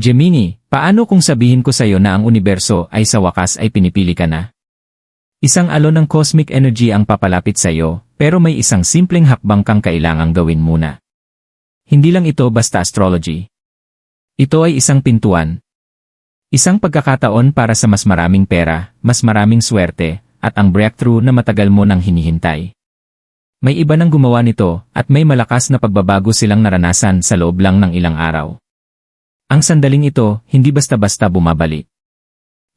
Gemini, paano kung sabihin ko sa'yo na ang universo ay sa wakas ay pinipili ka na? Isang alon ng cosmic energy ang papalapit sa'yo, pero may isang simpleng hakbang kang kailangang gawin muna. Hindi lang ito basta astrology. Ito ay isang pintuan. Isang pagkakataon para sa mas maraming pera, mas maraming swerte, at ang breakthrough na matagal mo nang hinihintay. May iba nang gumawa nito, at may malakas na pagbabago silang naranasan sa loob lang ng ilang araw. Ang sandaling ito, hindi basta-basta bumabalik.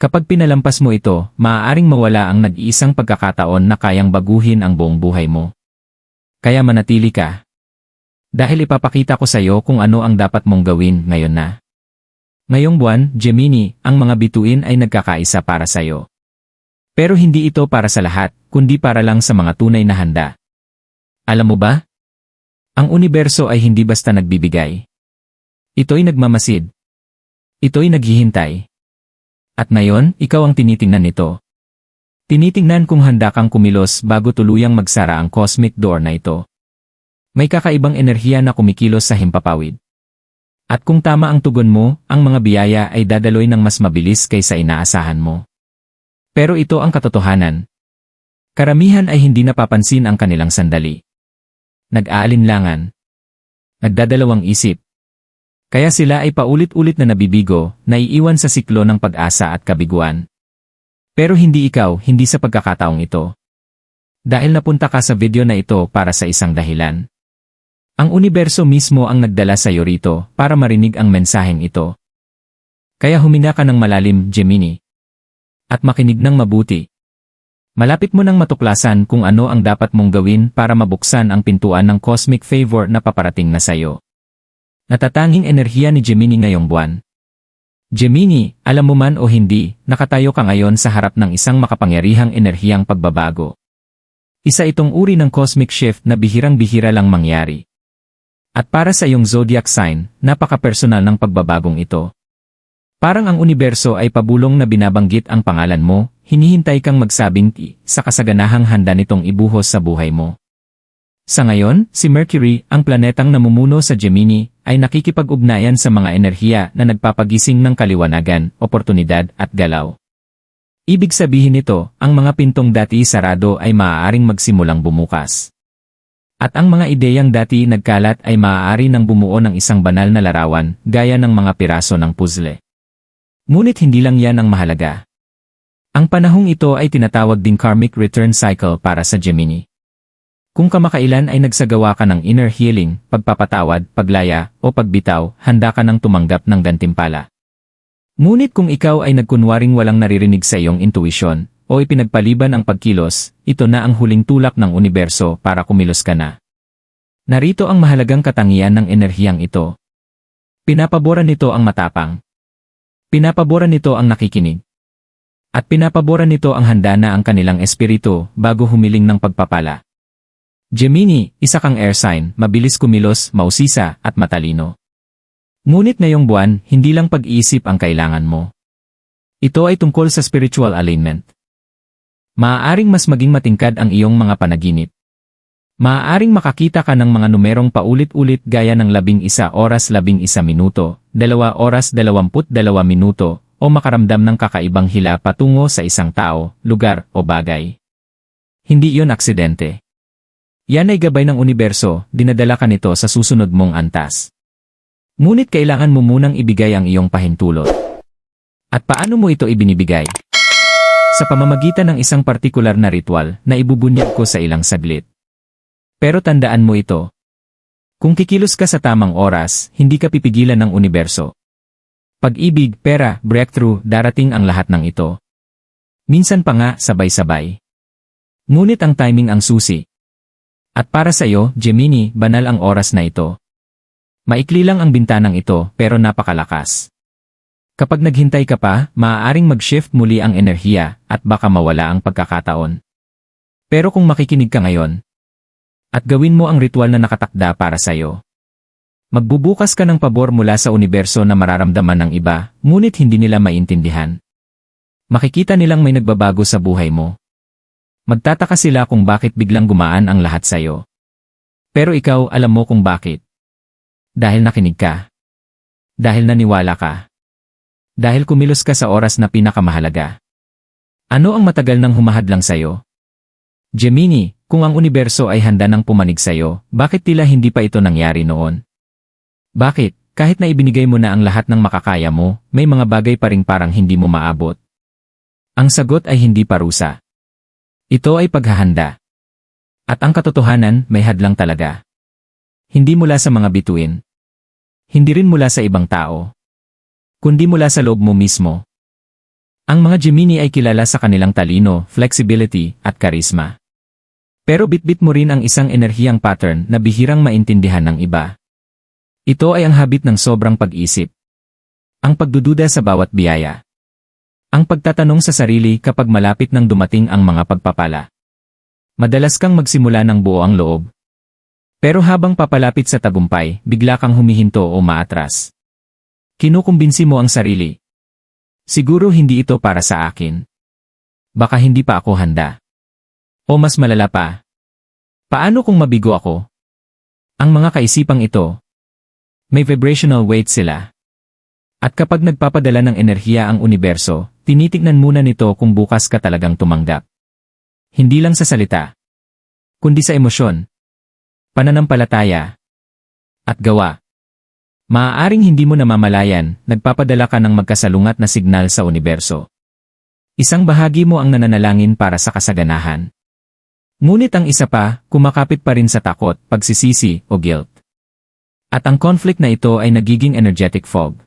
Kapag pinalampas mo ito, maaaring mawala ang nag-iisang pagkakataon na kayang baguhin ang buong buhay mo. Kaya manatili ka. Dahil ipapakita ko sa iyo kung ano ang dapat mong gawin ngayon na. Ngayong buwan, Gemini, ang mga bituin ay nagkakaisa para sa iyo. Pero hindi ito para sa lahat, kundi para lang sa mga tunay na handa. Alam mo ba? Ang universo ay hindi basta nagbibigay. Ito'y nagmamasid. Ito'y naghihintay. At ngayon, ikaw ang tinitingnan nito. Tinitingnan kung handa kang kumilos bago tuluyang magsara ang cosmic door na ito. May kakaibang enerhiya na kumikilos sa himpapawid. At kung tama ang tugon mo, ang mga biyaya ay dadaloy ng mas mabilis kaysa inaasahan mo. Pero ito ang katotohanan. Karamihan ay hindi napapansin ang kanilang sandali. Nag-aalinlangan. Nagdadalawang isip. Kaya sila ay paulit-ulit na nabibigo, naiiwan sa siklo ng pag-asa at kabiguan. Pero hindi ikaw, hindi sa pagkakataong ito. Dahil napunta ka sa video na ito para sa isang dahilan. Ang universo mismo ang nagdala sa iyo rito para marinig ang mensaheng ito. Kaya humina ka ng malalim, Gemini. At makinig ng mabuti. Malapit mo nang matuklasan kung ano ang dapat mong gawin para mabuksan ang pintuan ng cosmic favor na paparating na sayo. Natatanging enerhiya ni Gemini ngayong buwan. Gemini, alam mo man o hindi, nakatayo ka ngayon sa harap ng isang makapangyarihang enerhiyang pagbabago. Isa itong uri ng cosmic shift na bihirang-bihira lang mangyari. At para sa iyong zodiac sign, napaka-personal ng pagbabagong ito. Parang ang universo ay pabulong na binabanggit ang pangalan mo, hinihintay kang magsabing ti sa kasaganahang handa nitong ibuhos sa buhay mo. Sa ngayon, si Mercury, ang planetang namumuno sa Gemini, ay nakikipag-ugnayan sa mga enerhiya na nagpapagising ng kaliwanagan, oportunidad at galaw. Ibig sabihin nito, ang mga pintong dati sarado ay maaaring magsimulang bumukas. At ang mga ideyang dati nagkalat ay maaari nang bumuo ng isang banal na larawan, gaya ng mga piraso ng puzzle. Ngunit hindi lang yan ang mahalaga. Ang panahong ito ay tinatawag ding karmic return cycle para sa Gemini. Kung kamakailan ay nagsagawa ka ng inner healing, pagpapatawad, paglaya, o pagbitaw, handa ka nang tumanggap ng gantimpala. Ngunit kung ikaw ay nagkunwaring walang naririnig sa iyong intuition, o ipinagpaliban ang pagkilos, ito na ang huling tulak ng universo para kumilos ka na. Narito ang mahalagang katangian ng enerhiyang ito. Pinapaboran nito ang matapang, Pinapaboran nito ang nakikinig. At pinapaboran nito ang handa na ang kanilang espiritu bago humiling ng pagpapala. Gemini, isa kang air sign, mabilis kumilos, mausisa, at matalino. Ngunit ngayong buwan, hindi lang pag-iisip ang kailangan mo. Ito ay tungkol sa spiritual alignment. Maaaring mas maging matingkad ang iyong mga panaginip. Maaaring makakita ka ng mga numerong paulit-ulit gaya ng labing isa oras labing isa minuto, dalawa oras dalawamput dalawa minuto, o makaramdam ng kakaibang hila patungo sa isang tao, lugar, o bagay. Hindi iyon aksidente. Yan ay gabay ng universo, dinadala ka nito sa susunod mong antas. Ngunit kailangan mo munang ibigay ang iyong pahintulot. At paano mo ito ibinibigay? Sa pamamagitan ng isang partikular na ritual na ibubunyag ko sa ilang saglit. Pero tandaan mo ito. Kung kikilos ka sa tamang oras, hindi ka pipigilan ng universo. Pag-ibig, pera, breakthrough, darating ang lahat ng ito. Minsan pa nga, sabay-sabay. Ngunit ang timing ang susi. At para sa iyo, Gemini, banal ang oras na ito. Maikli lang ang bintanang ito, pero napakalakas. Kapag naghintay ka pa, maaaring mag-shift muli ang enerhiya, at baka mawala ang pagkakataon. Pero kung makikinig ka ngayon, at gawin mo ang ritual na nakatakda para sa iyo. Magbubukas ka ng pabor mula sa universo na mararamdaman ng iba, ngunit hindi nila maintindihan. Makikita nilang may nagbabago sa buhay mo. Magtataka sila kung bakit biglang gumaan ang lahat sa iyo. Pero ikaw alam mo kung bakit. Dahil nakinig ka. Dahil naniwala ka. Dahil kumilos ka sa oras na pinakamahalaga. Ano ang matagal nang humahadlang sa'yo? Gemini, kung ang universo ay handa ng pumanig sa'yo, bakit tila hindi pa ito nangyari noon? Bakit, kahit na ibinigay mo na ang lahat ng makakaya mo, may mga bagay pa ring parang hindi mo maabot? Ang sagot ay hindi parusa. Ito ay paghahanda. At ang katotohanan, may hadlang talaga. Hindi mula sa mga bituin. Hindi rin mula sa ibang tao. Kundi mula sa loob mo mismo. Ang mga Gemini ay kilala sa kanilang talino, flexibility, at karisma. Pero bitbit mo rin ang isang enerhiyang pattern na bihirang maintindihan ng iba. Ito ay ang habit ng sobrang pag-isip. Ang pagdududa sa bawat biyaya. Ang pagtatanong sa sarili kapag malapit nang dumating ang mga pagpapala. Madalas kang magsimula ng buo ang loob. Pero habang papalapit sa tagumpay, bigla kang humihinto o maatras. Kinukumbinsi mo ang sarili. Siguro hindi ito para sa akin. Baka hindi pa ako handa. O mas malala pa. Paano kung mabigo ako? Ang mga kaisipang ito, may vibrational weight sila. At kapag nagpapadala ng enerhiya ang universo, tinitignan muna nito kung bukas ka talagang tumanggap. Hindi lang sa salita, kundi sa emosyon, pananampalataya, at gawa. Maaaring hindi mo namamalayan, nagpapadala ka ng magkasalungat na signal sa universo. Isang bahagi mo ang nananalangin para sa kasaganahan. Ngunit ang isa pa, kumakapit pa rin sa takot, pagsisisi, o guilt. At ang conflict na ito ay nagiging energetic fog.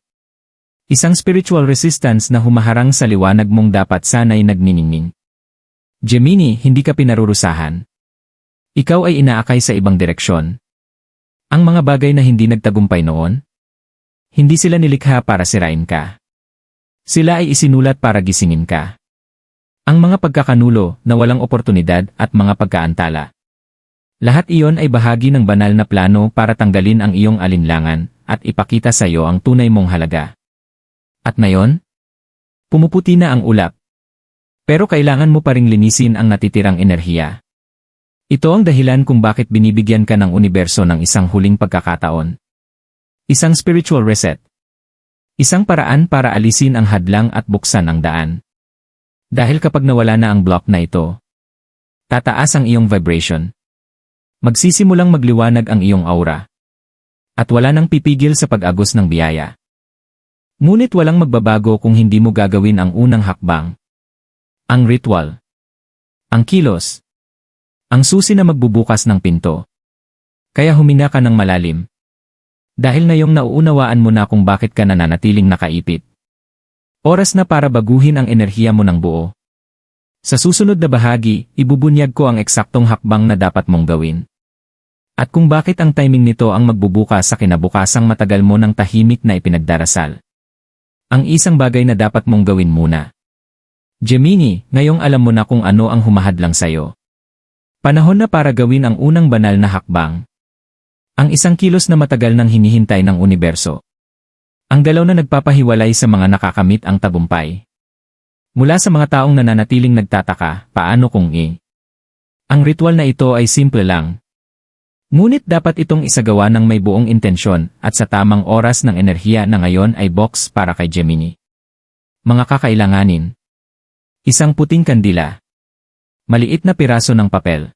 Isang spiritual resistance na humaharang sa liwanag mong dapat sanay nagniningning. Gemini, hindi ka pinarurusahan. Ikaw ay inaakay sa ibang direksyon. Ang mga bagay na hindi nagtagumpay noon, hindi sila nilikha para sirain ka. Sila ay isinulat para gisingin ka. Ang mga pagkakanulo na walang oportunidad at mga pagkaantala. Lahat iyon ay bahagi ng banal na plano para tanggalin ang iyong alinlangan at ipakita sa iyo ang tunay mong halaga. At ngayon, pumuputi na ang ulap. Pero kailangan mo pa ring linisin ang natitirang enerhiya. Ito ang dahilan kung bakit binibigyan ka ng universo ng isang huling pagkakataon. Isang spiritual reset. Isang paraan para alisin ang hadlang at buksan ang daan. Dahil kapag nawala na ang block na ito, tataas ang iyong vibration. Magsisimulang magliwanag ang iyong aura. At wala nang pipigil sa pag-agos ng biyaya. Ngunit walang magbabago kung hindi mo gagawin ang unang hakbang. Ang ritual. Ang kilos. Ang susi na magbubukas ng pinto. Kaya humina ka ng malalim. Dahil ngayong nauunawaan mo na kung bakit ka nananatiling nakaipit. Oras na para baguhin ang enerhiya mo ng buo. Sa susunod na bahagi, ibubunyag ko ang eksaktong hakbang na dapat mong gawin. At kung bakit ang timing nito ang magbubukas sa kinabukasang matagal mo ng tahimik na ipinagdarasal. Ang isang bagay na dapat mong gawin muna. Gemini, ngayong alam mo na kung ano ang humahadlang sa'yo. Panahon na para gawin ang unang banal na hakbang. Ang isang kilos na matagal nang hinihintay ng universo. Ang galaw na nagpapahiwalay sa mga nakakamit ang tagumpay. Mula sa mga taong nananatiling nagtataka, paano kung i? Ang ritual na ito ay simple lang. Ngunit dapat itong isagawa ng may buong intensyon at sa tamang oras ng enerhiya na ngayon ay box para kay Gemini. Mga kakailanganin. Isang puting kandila. Maliit na piraso ng papel.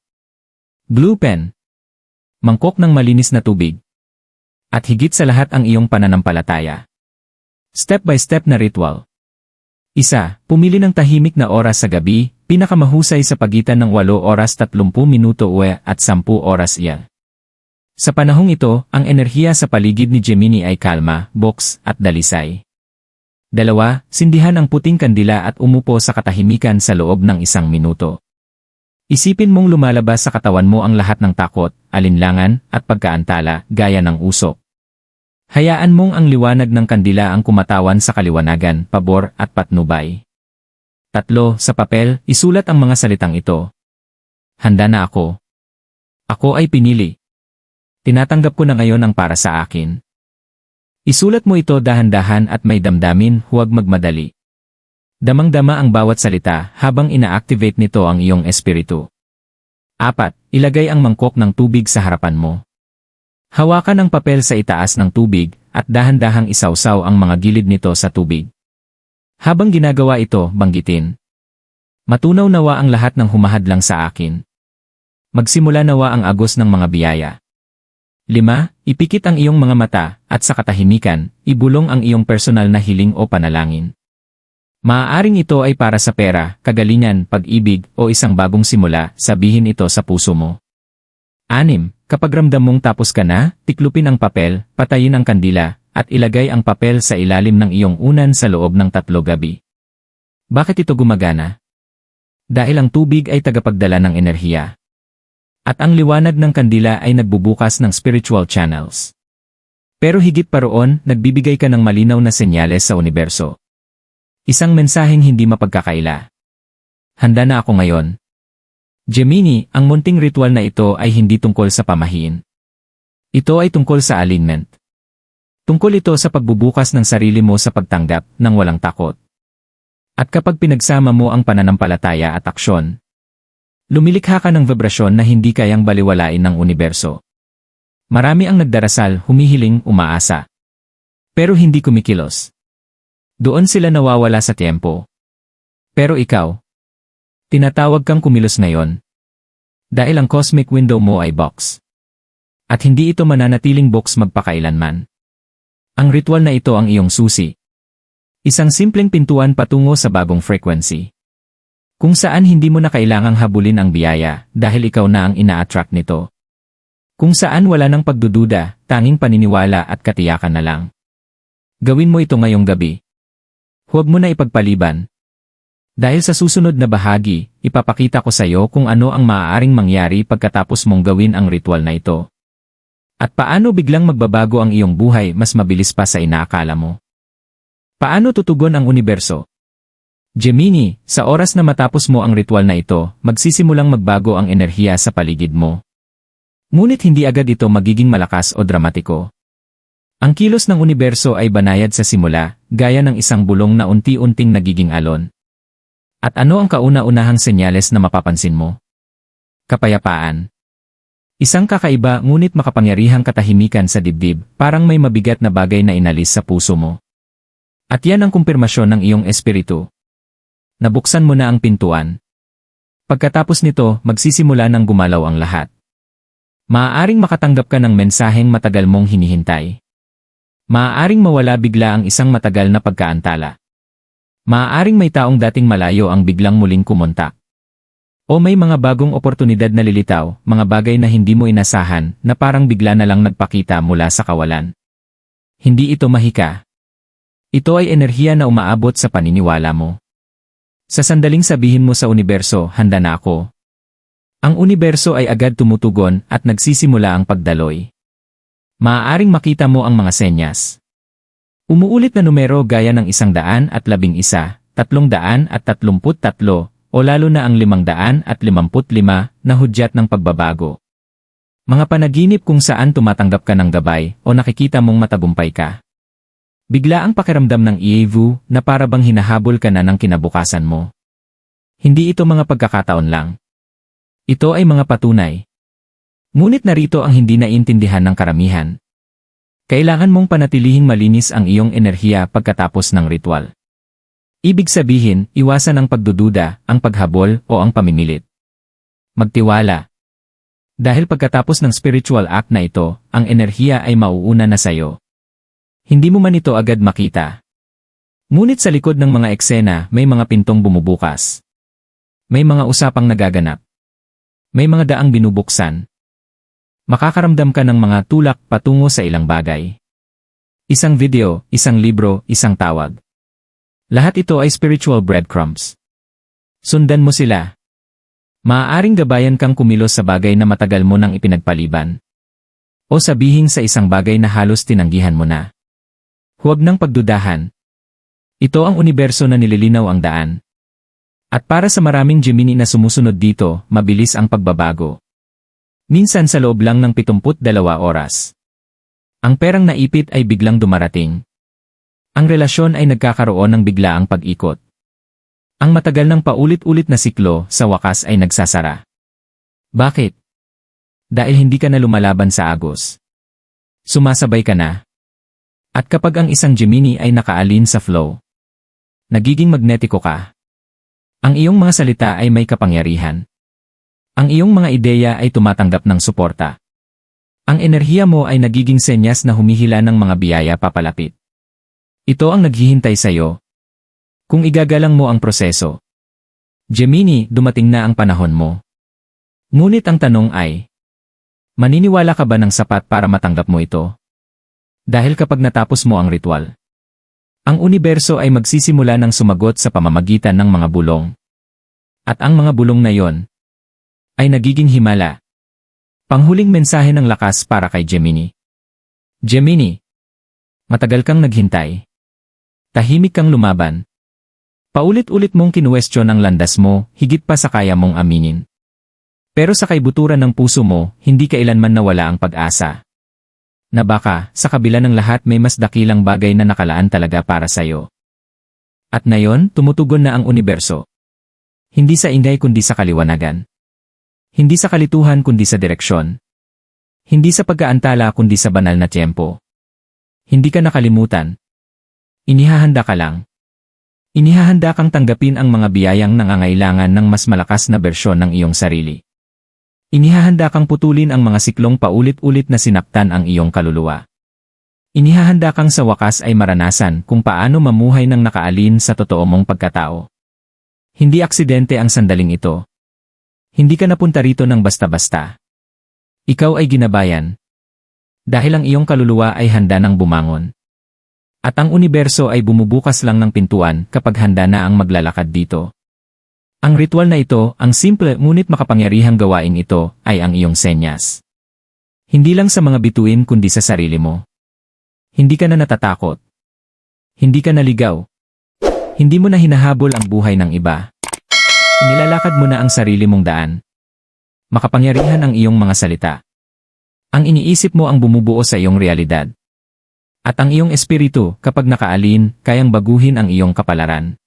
Blue pen. Mangkok ng malinis na tubig. At higit sa lahat ang iyong pananampalataya. Step-by-step na ritual. Isa, pumili ng tahimik na oras sa gabi, pinakamahusay sa pagitan ng 8 oras 30 minuto uwe at 10 oras iya. Sa panahong ito, ang enerhiya sa paligid ni Gemini ay kalma, box, at dalisay. Dalawa, sindihan ang puting kandila at umupo sa katahimikan sa loob ng isang minuto. Isipin mong lumalabas sa katawan mo ang lahat ng takot, alinlangan, at pagkaantala, gaya ng usok. Hayaan mong ang liwanag ng kandila ang kumatawan sa kaliwanagan, pabor, at patnubay. Tatlo, sa papel, isulat ang mga salitang ito. Handa na ako. Ako ay pinili. Tinatanggap ko na ngayon ang para sa akin. Isulat mo ito dahan-dahan at may damdamin, huwag magmadali. Damang-dama ang bawat salita habang ina-activate nito ang iyong espiritu. Apat, ilagay ang mangkok ng tubig sa harapan mo. Hawakan ang papel sa itaas ng tubig at dahan-dahang isawsaw ang mga gilid nito sa tubig. Habang ginagawa ito, banggitin. Matunaw nawa ang lahat ng humahadlang sa akin. Magsimula nawa ang agos ng mga biyaya. 5. Ipikit ang iyong mga mata, at sa katahimikan, ibulong ang iyong personal na hiling o panalangin. Maaaring ito ay para sa pera, kagalingan, pag-ibig, o isang bagong simula, sabihin ito sa puso mo. 6. Kapag ramdam mong tapos ka na, tiklupin ang papel, patayin ang kandila, at ilagay ang papel sa ilalim ng iyong unan sa loob ng tatlo gabi. Bakit ito gumagana? Dahil ang tubig ay tagapagdala ng enerhiya. At ang liwanag ng kandila ay nagbubukas ng spiritual channels. Pero higit pa roon, nagbibigay ka ng malinaw na senyales sa universo. Isang mensaheng hindi mapagkakaila. Handa na ako ngayon. Gemini, ang munting ritual na ito ay hindi tungkol sa pamahiin. Ito ay tungkol sa alignment. Tungkol ito sa pagbubukas ng sarili mo sa pagtanggap ng walang takot. At kapag pinagsama mo ang pananampalataya at aksyon, lumilikha ka ng vibrasyon na hindi kayang baliwalain ng universo. Marami ang nagdarasal, humihiling, umaasa. Pero hindi kumikilos. Doon sila nawawala sa tiempo. Pero ikaw, tinatawag kang kumilos ngayon. Dahil ang cosmic window mo ay box. At hindi ito mananatiling box magpakailanman. Ang ritual na ito ang iyong susi. Isang simpleng pintuan patungo sa bagong frequency. Kung saan hindi mo na kailangang habulin ang biyaya dahil ikaw na ang ina-attract nito. Kung saan wala nang pagdududa, tanging paniniwala at katiyakan na lang. Gawin mo ito ngayong gabi. Huwag mo na ipagpaliban. Dahil sa susunod na bahagi, ipapakita ko sa iyo kung ano ang maaaring mangyari pagkatapos mong gawin ang ritual na ito. At paano biglang magbabago ang iyong buhay mas mabilis pa sa inaakala mo? Paano tutugon ang universo? Gemini, sa oras na matapos mo ang ritual na ito, magsisimulang magbago ang enerhiya sa paligid mo. Ngunit hindi agad ito magiging malakas o dramatiko. Ang kilos ng universo ay banayad sa simula, gaya ng isang bulong na unti-unting nagiging alon. At ano ang kauna-unahang senyales na mapapansin mo? Kapayapaan. Isang kakaiba ngunit makapangyarihang katahimikan sa dibdib, parang may mabigat na bagay na inalis sa puso mo. At yan ang kumpirmasyon ng iyong espiritu. Nabuksan mo na ang pintuan. Pagkatapos nito, magsisimula ng gumalaw ang lahat. Maaaring makatanggap ka ng mensaheng matagal mong hinihintay. Maaaring mawala bigla ang isang matagal na pagkaantala. Maaaring may taong dating malayo ang biglang muling kumontak. O may mga bagong oportunidad na lilitaw, mga bagay na hindi mo inasahan, na parang bigla na lang nagpakita mula sa kawalan. Hindi ito mahika. Ito ay enerhiya na umaabot sa paniniwala mo. Sa sandaling sabihin mo sa universo, handa na ako. Ang universo ay agad tumutugon at nagsisimula ang pagdaloy. Maaaring makita mo ang mga senyas. Umuulit na numero gaya ng isang daan at labing isa, tatlong daan at tatlumput tatlo, o lalo na ang 555 na hudyat ng pagbabago. Mga panaginip kung saan tumatanggap ka ng gabay o nakikita mong matagumpay ka. Bigla ang pakiramdam ng Ievu na para bang hinahabol ka na ng kinabukasan mo. Hindi ito mga pagkakataon lang. Ito ay mga patunay. Ngunit narito ang hindi naintindihan ng karamihan. Kailangan mong panatilihing malinis ang iyong enerhiya pagkatapos ng ritual. Ibig sabihin, iwasan ang pagdududa, ang paghabol, o ang pamimilit. Magtiwala. Dahil pagkatapos ng spiritual act na ito, ang enerhiya ay mauuna na sayo. Hindi mo man ito agad makita. Ngunit sa likod ng mga eksena, may mga pintong bumubukas. May mga usapang nagaganap. May mga daang binubuksan. Makakaramdam ka ng mga tulak patungo sa ilang bagay. Isang video, isang libro, isang tawag. Lahat ito ay spiritual breadcrumbs. Sundan mo sila. Maaaring gabayan kang kumilos sa bagay na matagal mo nang ipinagpaliban. O sabihin sa isang bagay na halos tinanggihan mo na. Huwag nang pagdudahan. Ito ang universo na nililinaw ang daan. At para sa maraming Gemini na sumusunod dito, mabilis ang pagbabago. Minsan sa loob lang ng 72 oras. Ang perang naipit ay biglang dumarating. Ang relasyon ay nagkakaroon ng biglaang pag-ikot. Ang matagal ng paulit-ulit na siklo sa wakas ay nagsasara. Bakit? Dahil hindi ka na lumalaban sa agos. Sumasabay ka na. At kapag ang isang Gemini ay nakaalin sa flow, Nagiging magnetiko ka. Ang iyong mga salita ay may kapangyarihan. Ang iyong mga ideya ay tumatanggap ng suporta. Ang enerhiya mo ay nagiging senyas na humihila ng mga biyaya papalapit. Ito ang naghihintay sa iyo. Kung igagalang mo ang proseso. Gemini, dumating na ang panahon mo. Ngunit ang tanong ay, maniniwala ka ba ng sapat para matanggap mo ito? Dahil kapag natapos mo ang ritual, ang universo ay magsisimula ng sumagot sa pamamagitan ng mga bulong. At ang mga bulong na yon ay nagiging himala. Panghuling mensahe ng lakas para kay Gemini. Gemini, matagal kang naghintay. Tahimik kang lumaban. Paulit-ulit mong kinuwestiyon ang landas mo, higit pa sa kaya mong aminin. Pero sa kaibuturan ng puso mo, hindi kailanman nawala ang pag-asa na baka, sa kabila ng lahat may mas dakilang bagay na nakalaan talaga para sa'yo. At ngayon, tumutugon na ang universo. Hindi sa ingay kundi sa kaliwanagan. Hindi sa kalituhan kundi sa direksyon. Hindi sa pagkaantala kundi sa banal na tiyempo. Hindi ka nakalimutan. Inihahanda ka lang. Inihahanda kang tanggapin ang mga biyayang nangangailangan ng mas malakas na bersyon ng iyong sarili. Inihahanda kang putulin ang mga siklong paulit-ulit na sinaktan ang iyong kaluluwa. Inihahanda kang sa wakas ay maranasan kung paano mamuhay ng nakaalin sa totoo mong pagkatao. Hindi aksidente ang sandaling ito. Hindi ka napunta rito ng basta-basta. Ikaw ay ginabayan. Dahil ang iyong kaluluwa ay handa ng bumangon. At ang universo ay bumubukas lang ng pintuan kapag handa na ang maglalakad dito. Ang ritual na ito, ang simple ngunit makapangyarihang gawain ito, ay ang iyong senyas. Hindi lang sa mga bituin kundi sa sarili mo. Hindi ka na natatakot. Hindi ka naligaw. Hindi mo na hinahabol ang buhay ng iba. Inilalakad mo na ang sarili mong daan. Makapangyarihan ang iyong mga salita. Ang iniisip mo ang bumubuo sa iyong realidad. At ang iyong espiritu, kapag nakaalin, kayang baguhin ang iyong kapalaran.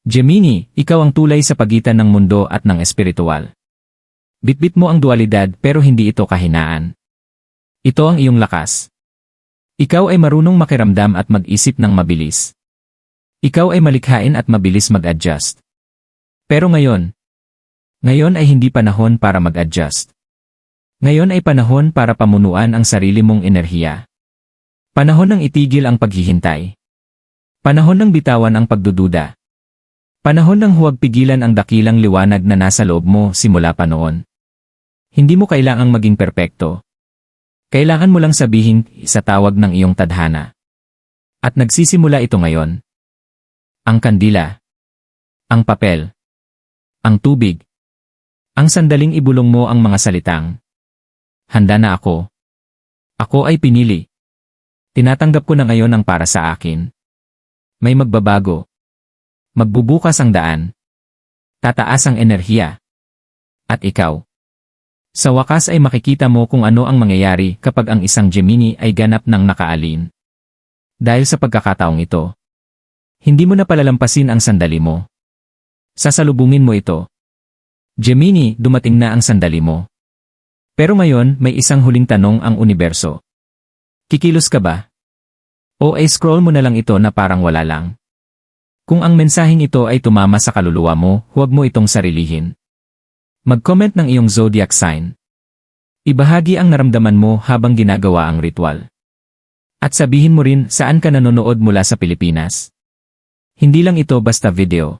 Gemini, ikaw ang tulay sa pagitan ng mundo at ng espiritual. Bitbit mo ang dualidad pero hindi ito kahinaan. Ito ang iyong lakas. Ikaw ay marunong makiramdam at mag-isip ng mabilis. Ikaw ay malikhain at mabilis mag-adjust. Pero ngayon, ngayon ay hindi panahon para mag-adjust. Ngayon ay panahon para pamunuan ang sarili mong enerhiya. Panahon ng itigil ang paghihintay. Panahon ng bitawan ang pagdududa. Panahon ng huwag pigilan ang dakilang liwanag na nasa loob mo simula pa noon. Hindi mo kailangang maging perpekto. Kailangan mo lang sabihin sa tawag ng iyong tadhana. At nagsisimula ito ngayon. Ang kandila. Ang papel. Ang tubig. Ang sandaling ibulong mo ang mga salitang. Handa na ako. Ako ay pinili. Tinatanggap ko na ngayon ang para sa akin. May magbabago. Magbubukas ang daan. Tataas ang enerhiya. At ikaw. Sa wakas ay makikita mo kung ano ang mangyayari kapag ang isang Gemini ay ganap ng nakaalin. Dahil sa pagkakataong ito, hindi mo na palalampasin ang sandali mo. Sasalubungin mo ito. Gemini, dumating na ang sandali mo. Pero ngayon, may isang huling tanong ang universo. Kikilos ka ba? O ay scroll mo na lang ito na parang wala lang. Kung ang mensaheng ito ay tumama sa kaluluwa mo, huwag mo itong sarilihin. Mag-comment ng iyong zodiac sign. Ibahagi ang naramdaman mo habang ginagawa ang ritual. At sabihin mo rin saan ka nanonood mula sa Pilipinas. Hindi lang ito basta video.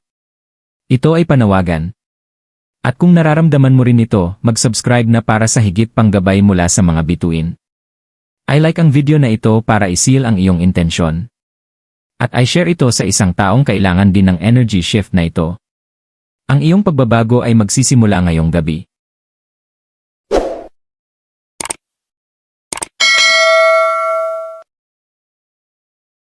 Ito ay panawagan. At kung nararamdaman mo rin ito, mag-subscribe na para sa higit pang gabay mula sa mga bituin. I like ang video na ito para isil ang iyong intensyon. At i-share ito sa isang taong kailangan din ng energy shift na ito. Ang iyong pagbabago ay magsisimula ngayong gabi.